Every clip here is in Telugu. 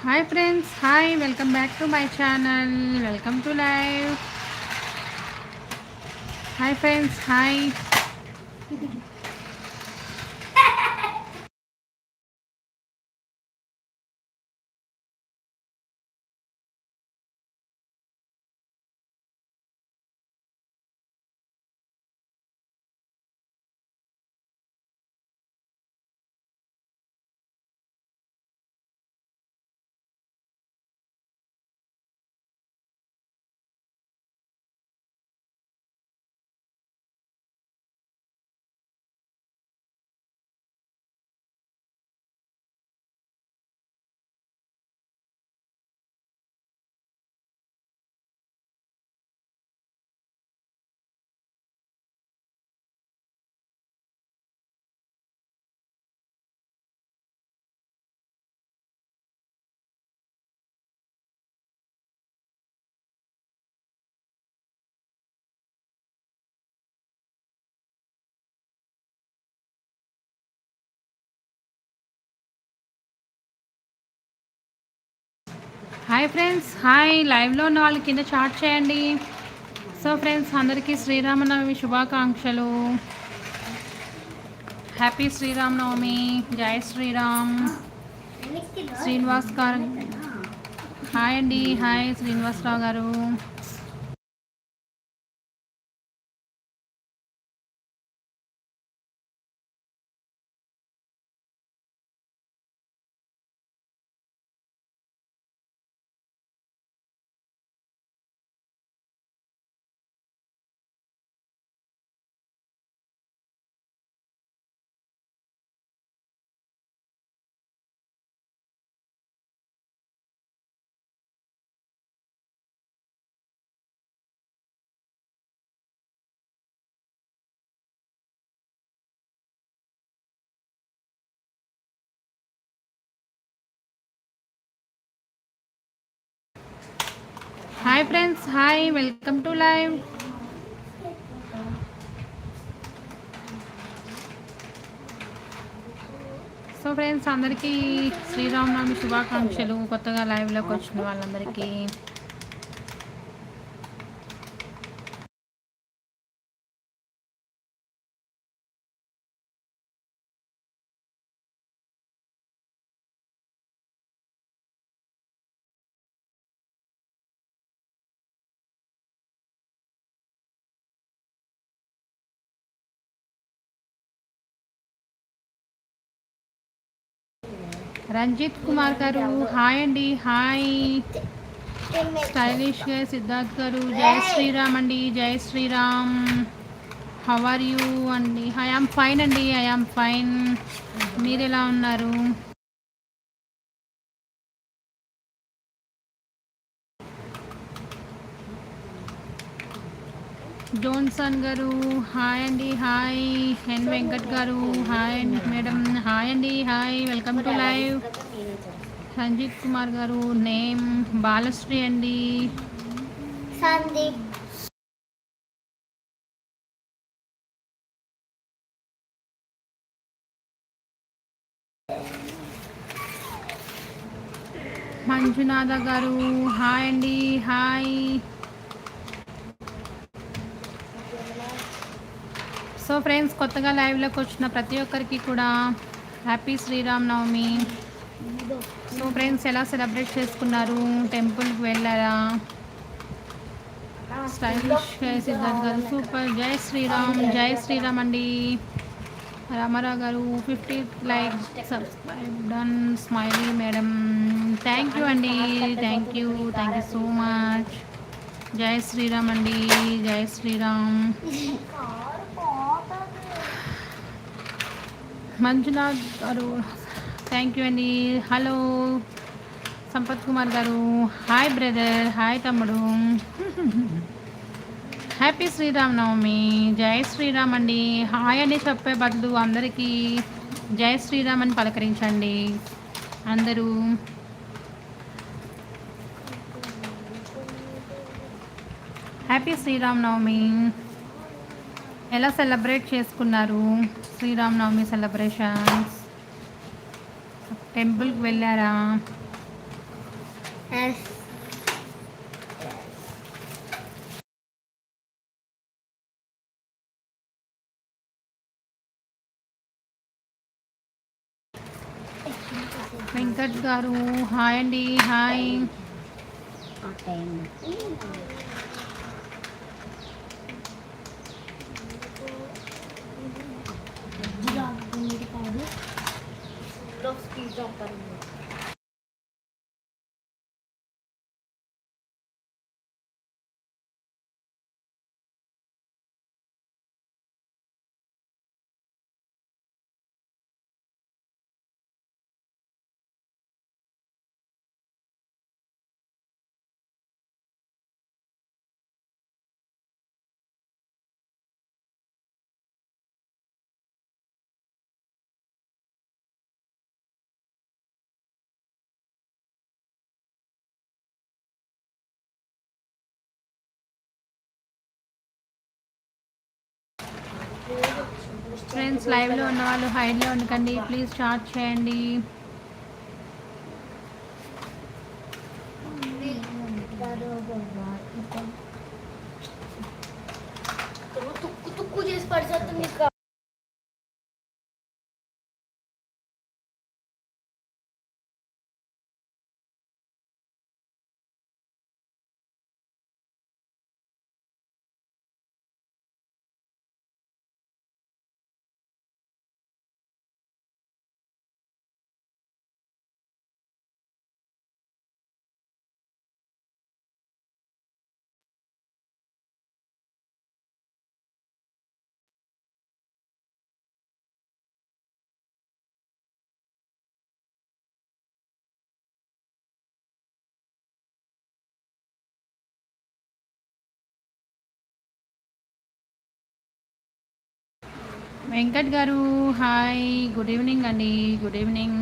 Hi friends hi welcome back to my channel welcome to live hi friends hi hi friends hi లైవ్లో ఉన్న వాళ్ళు కింద చాట్ చేయండి. సో ఫ్రెండ్స్ అందరికీ శ్రీరామనవమి శుభాకాంక్షలు. హ్యాపీ శ్రీరామనవమి. జై శ్రీరామ్. శ్రీనివాస్ గారు. హాయ్ అండి. హాయ్ శ్రీనివాసరావు గారు. Hi friends hi welcome to live so friends అందరికీ శ్రీరామనవమి శుభాకాంక్షలు. కొత్తగా లైవ్లోకి వచ్చిన వాళ్ళందరికీ. రంజిత్ కుమార్ గారు హాయ్ అండి హాయ్. స్టైలిష్గా సిద్ధార్థ్ గారు జై శ్రీరామ్ అండి Jai Sriram. How are you అండి ఐ ఆమ్ ఫైన్ అండి ఐ ఆమ్ ఫైన్ మీరు ఎలా ఉన్నారు? జోన్సన్ గారు హాయ్ అండి హాయ్. ఎన్ వెంకట్ గారు హాయ్ అండి మేడం హాయ్ అండి hi. Welcome to live. Sanjeet Kumar గారు నేమ్ బాలశ్రీ అండి. సందీప్. మంజునాథ గారు హాయ్ అండి హాయ్. సో ఫ్రెండ్స్ కొత్తగా లైవ్లోకి వచ్చిన ప్రతి ఒక్కరికి కూడా happy Sriram Navami. So friends ఎలా సెలబ్రేట్ చేసుకున్నారు? టెంపుల్కి వెళ్ళారా? స్టైలిష్ సిద్ధార్థ్ గారు. సూపర్ జై శ్రీరామ్. జై శ్రీరామ్ అండి. రామారావు గారు fifty like subscribe done smiley madam thank you అండి. Thank you thank you so much Jai Sriram అండి. జై శ్రీరామ్. మంజునాథ్ గారు. థ్యాంక్ యూ అండి. హలో సంపత్ కుమార్ గారు. హాయ్ బ్రదర్ హాయ్ తమ్ముడు. హ్యాపీ శ్రీరామ్ నవమి జై శ్రీరామ్ అండి. హాయ్ అని చెప్పే బదులు అందరికీ జై శ్రీరామ్ అని పలకరించండి. అందరూ. హ్యాపీ శ్రీరామ్ నవమి ఎలా సెలబ్రేట్ చేసుకున్నారు? శ్రీరామ్ నవమి సెలబ్రేషన్స్. టెంపుల్కి వెళ్ళారా? ఎస్ వెంకట్ గారు హాయ్ అండి హాయ్. ఆ టైం ఫ్రెండ్స్ లైవ్లో ఉన్న వాళ్ళు హైడ్లో ఉండకండి. ప్లీజ్ స్టార్ట్ చేయండి. తుక్కు తుక్కు చేసి పడిచేస్తుంది ఇంకా. వెంకట్ గారు హాయ్ గుడ్ ఈవినింగ్ అండి good evening.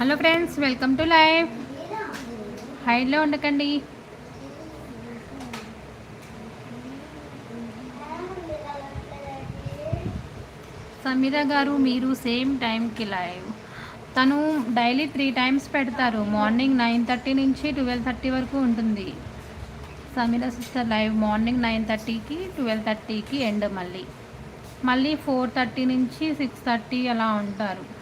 Hello friends welcome to live. హైలో ఉండకండి. సమీర గారు మీరు సేమ్ టైంకి లైవ్. తను డైలీ త్రీ టైమ్స్ పెడతారు. మార్నింగ్ నైన్ థర్టీ నుంచి ట్వెల్వ్ థర్టీ వరకు ఉంటుంది. Sameera sister live morning nine థర్టీకి ట్వెల్వ్ థర్టీకి ఎండ్ మళ్ళీ. మళ్ళీ ఫోర్ థర్టీ నుంచి సిక్స్ థర్టీ అలా ఉంటారు.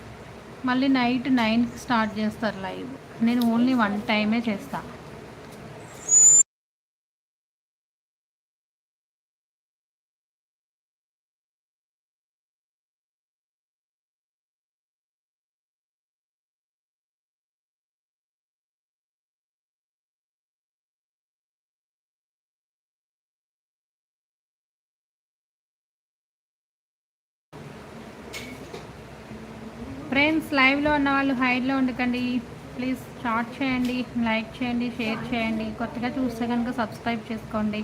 మళ్ళీ నైట్ నైన్కి స్టార్ట్ చేస్తారు లైవ్. నేను ఓన్లీ వన్ టైమే చేస్తా. లైవ్లో ఉన్న వాళ్ళు హైడ్లో ఉండకండి. ప్లీజ్ స్టార్ట్ చేయండి లైక్ చేయండి షేర్ చేయండి. కొత్తగా చూస్తే కనుక సబ్స్క్రైబ్ చేసుకోండి.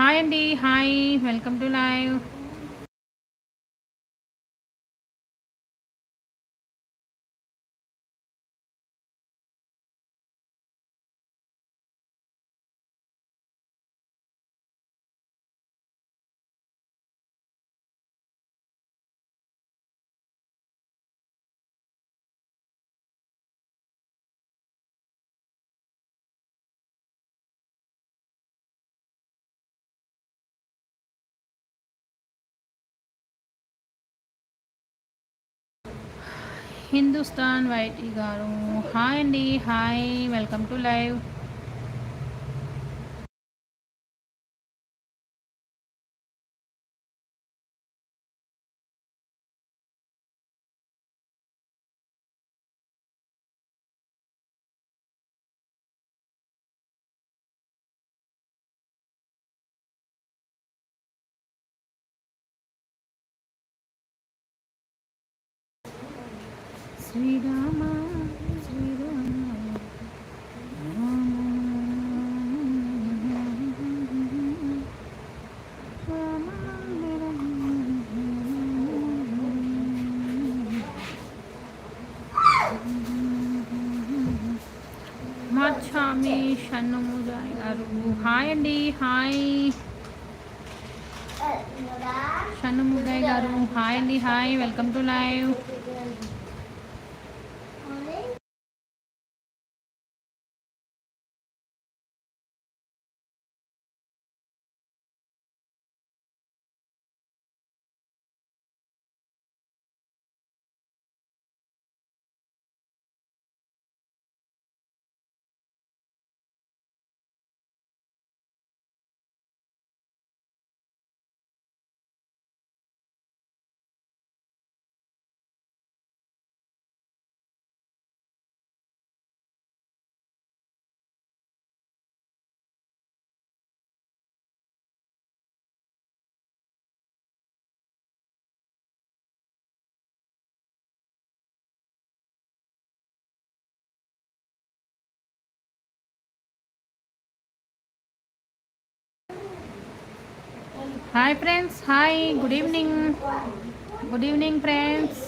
హాయ్ అండి hi. Welcome to live. Hindustan YT గారు. హాయ్ అండి hi. Welcome to live. Srirama Srirama. మార్చామి షన్నుముజాయ్ గారు. హాయ్ అండి హాయ్. షన్నుముగాయ్ గారు హాయ్ అండి hi. Welcome to live. Hi friends hi good evening good evening friends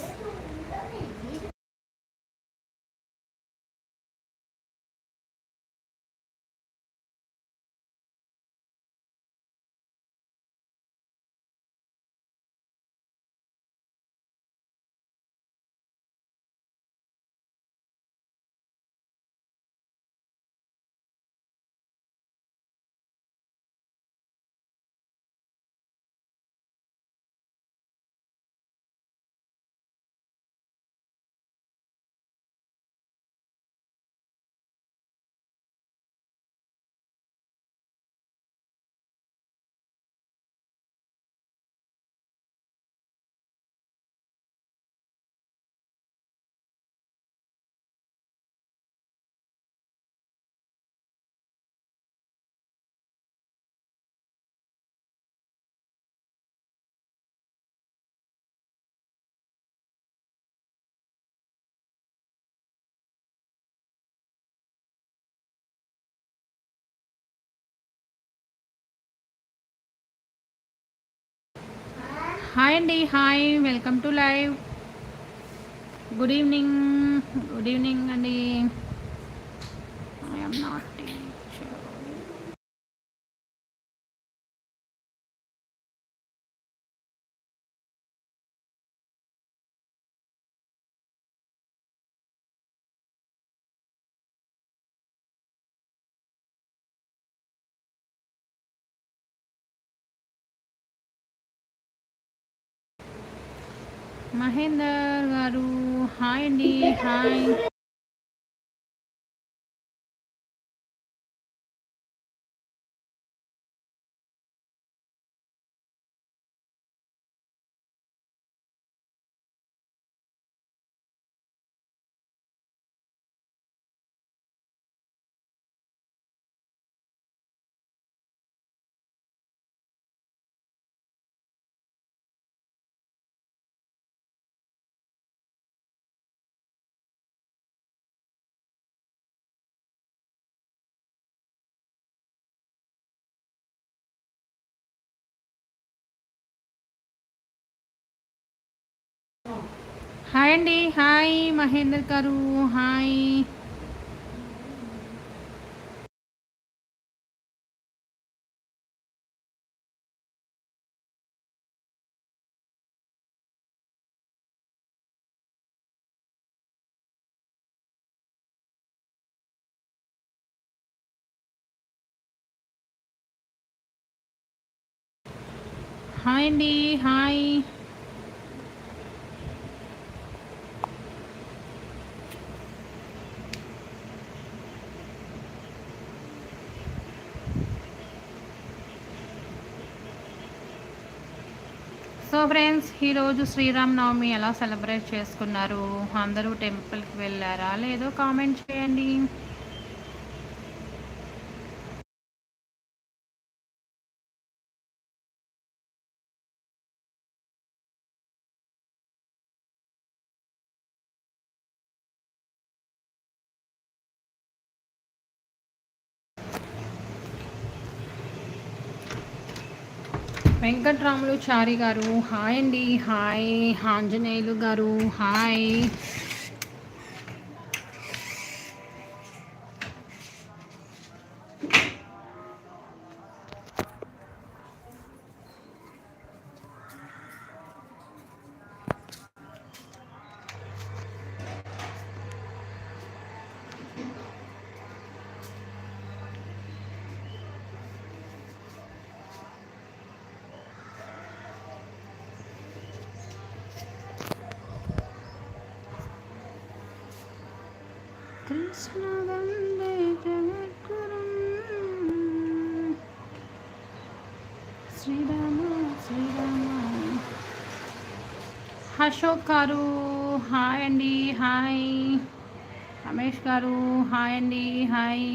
hi అండి hi. Welcome to live. Good evening. Good evening అండి. ఐఎమ్ నాట్ మహేందర్ గారు. హాయ్ అండి. హాయ్. హాయ్ అండి హాయ్ మహేందర్ గారు హాయ్ హాయ్ అండి హాయ్ ఫ్రెండ్స్ ఈరోజు శ్రీరామనవమి ఎలా సెలబ్రేట్ చేసుకున్నారు? అందరూ టెంపుల్కి వెళ్ళారా? లేదో కామెంట్ చేయండి. వెంకట్రాములు చారి గారు. హాయ్ అండి. హాయ్. ఆంజనేయులు గారు. హాయ్ కృష్ణ వందే జగద్గురుం శ్రీరామ శ్రీరామ అశోక్ గారు హాయ్ అండి హాయ్. రమేష్ గారు హాయ్ అండి హాయ్.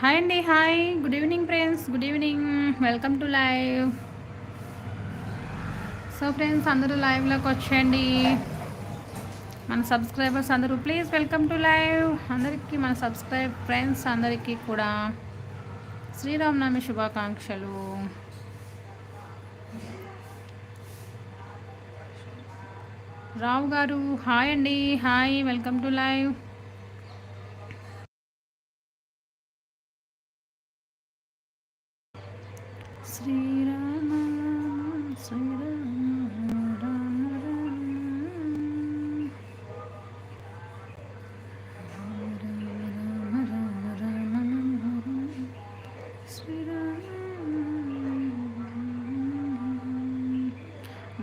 హాయ్ అండి hi good evening friends good evening welcome to live so friends అందరూ లైవ్లోకి వచ్చేయండి. మన సబ్స్క్రైబర్స్ అందరూ ప్లీజ్ వెల్కమ్ టు లైవ్ అందరికీ మన సబ్స్క్రైబ్ ఫ్రెండ్స్ అందరికీ కూడా శ్రీరామనవమి శుభాకాంక్షలు. రావు గారు హాయ్ అండి hi welcome to live Srirama Srirama Rama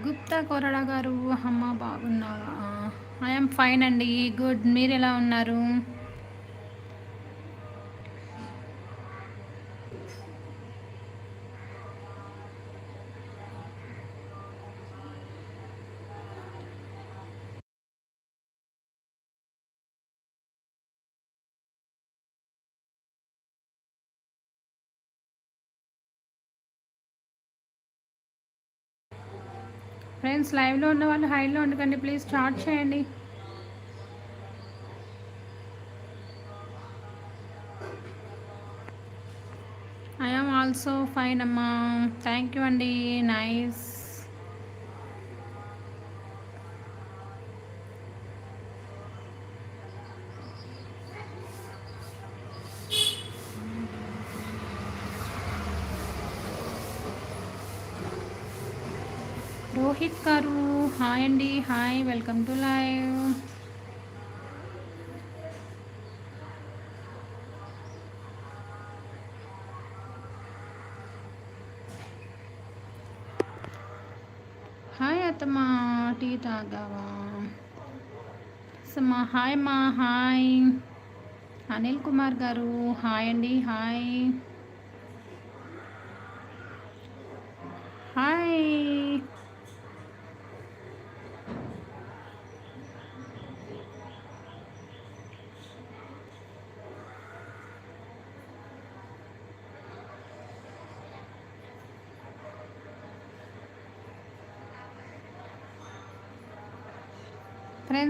Gupta Korada గారు అమ్మ బాగున్నారా ఐఎమ్ ఫైన్ అండి గుడ్ మీరు ఎలా ఉన్నారు? ఫ్రెండ్స్ లైవ్లో ఉన్న వాళ్ళు హైలో ఉండకండి ప్లీజ్ స్టార్ట్ చేయండి. ఐఎమ్ ఆల్సో ఫైన్ అమ్మా. థ్యాంక్ యూ అండి. నైస్ గారు హాయ్ అండి hi welcome to live. Hi అత్తమ్మా టీ తాగావా? సమ్మా హాయ్ మా హాయ్. అనిల్ కుమార్ గారు హాయ్ అండి హాయ్ హాయ్.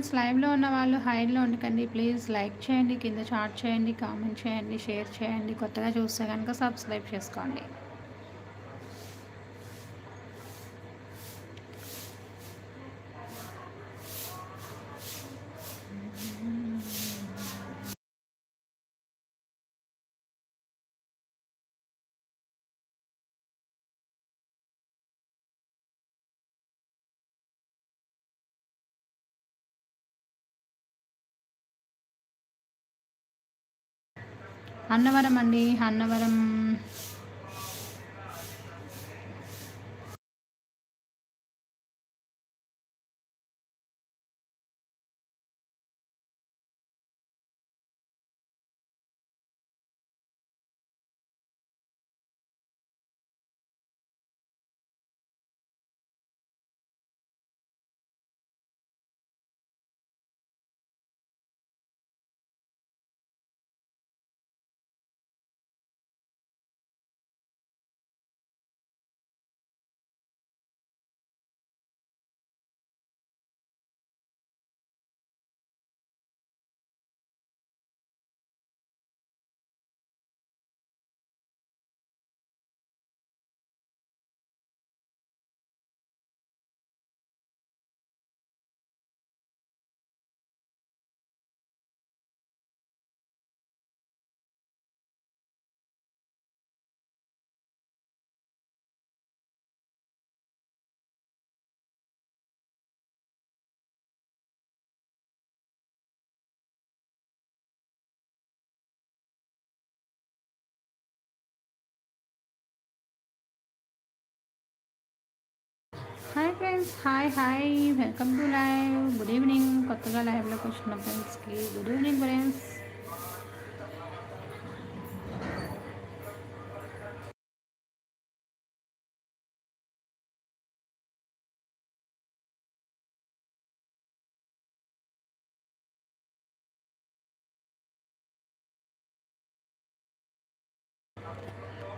ఫ్రెండ్స్ లైవ్లో ఉన్న వాళ్ళు హైడ్లో ఉండకండి. ప్లీజ్ లైక్ చేయండి కింద చాట్ చేయండి కామెంట్ చేయండి షేర్ చేయండి. కొత్తగా చూస్తే కనుక సబ్స్క్రైబ్ చేసుకోండి. అన్నవరం అండి Annavaram hi friends hi hi. Welcome to live. Good evening. కొత్తగా లైవ్లోకి వచ్చిన ఫ్రెండ్స్కి గుడ్ ఈవినింగ్ ఫ్రెండ్స్.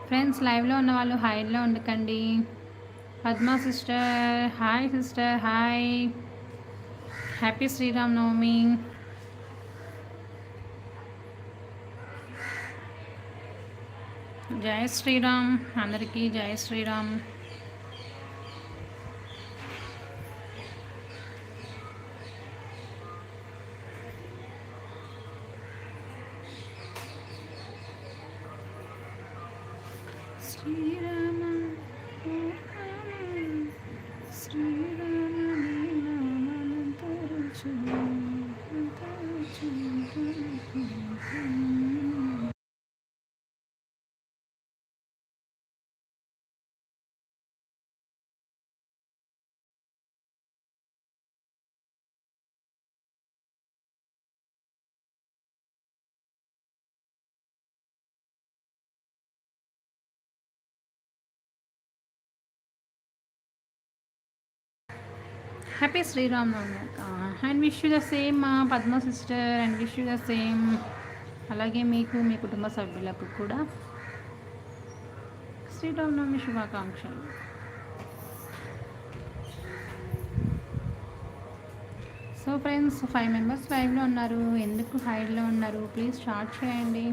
ఫ్రెండ్స్ లైవ్లో ఉన్న వాళ్ళు హైడ్లో ఉండకండి. Padma sister hi sister hi happy Sriram Navami Jai Sriram అందరికీ Jai Sriram Srirama happy Sriram Navami and wish you the same మా Padma sister and wish you the same అలాగే మీకు మీ కుటుంబ సభ్యులకు కూడా శ్రీరామ్ నవమి శుభాకాంక్షలు. సో ఫ్రెండ్స్ ఫైవ్ మెంబర్స్ లైవ్లో ఉన్నారు. ఎందుకు హైడ్లో ఉన్నారు? ప్లీజ్ స్టార్ట్ చేయండి.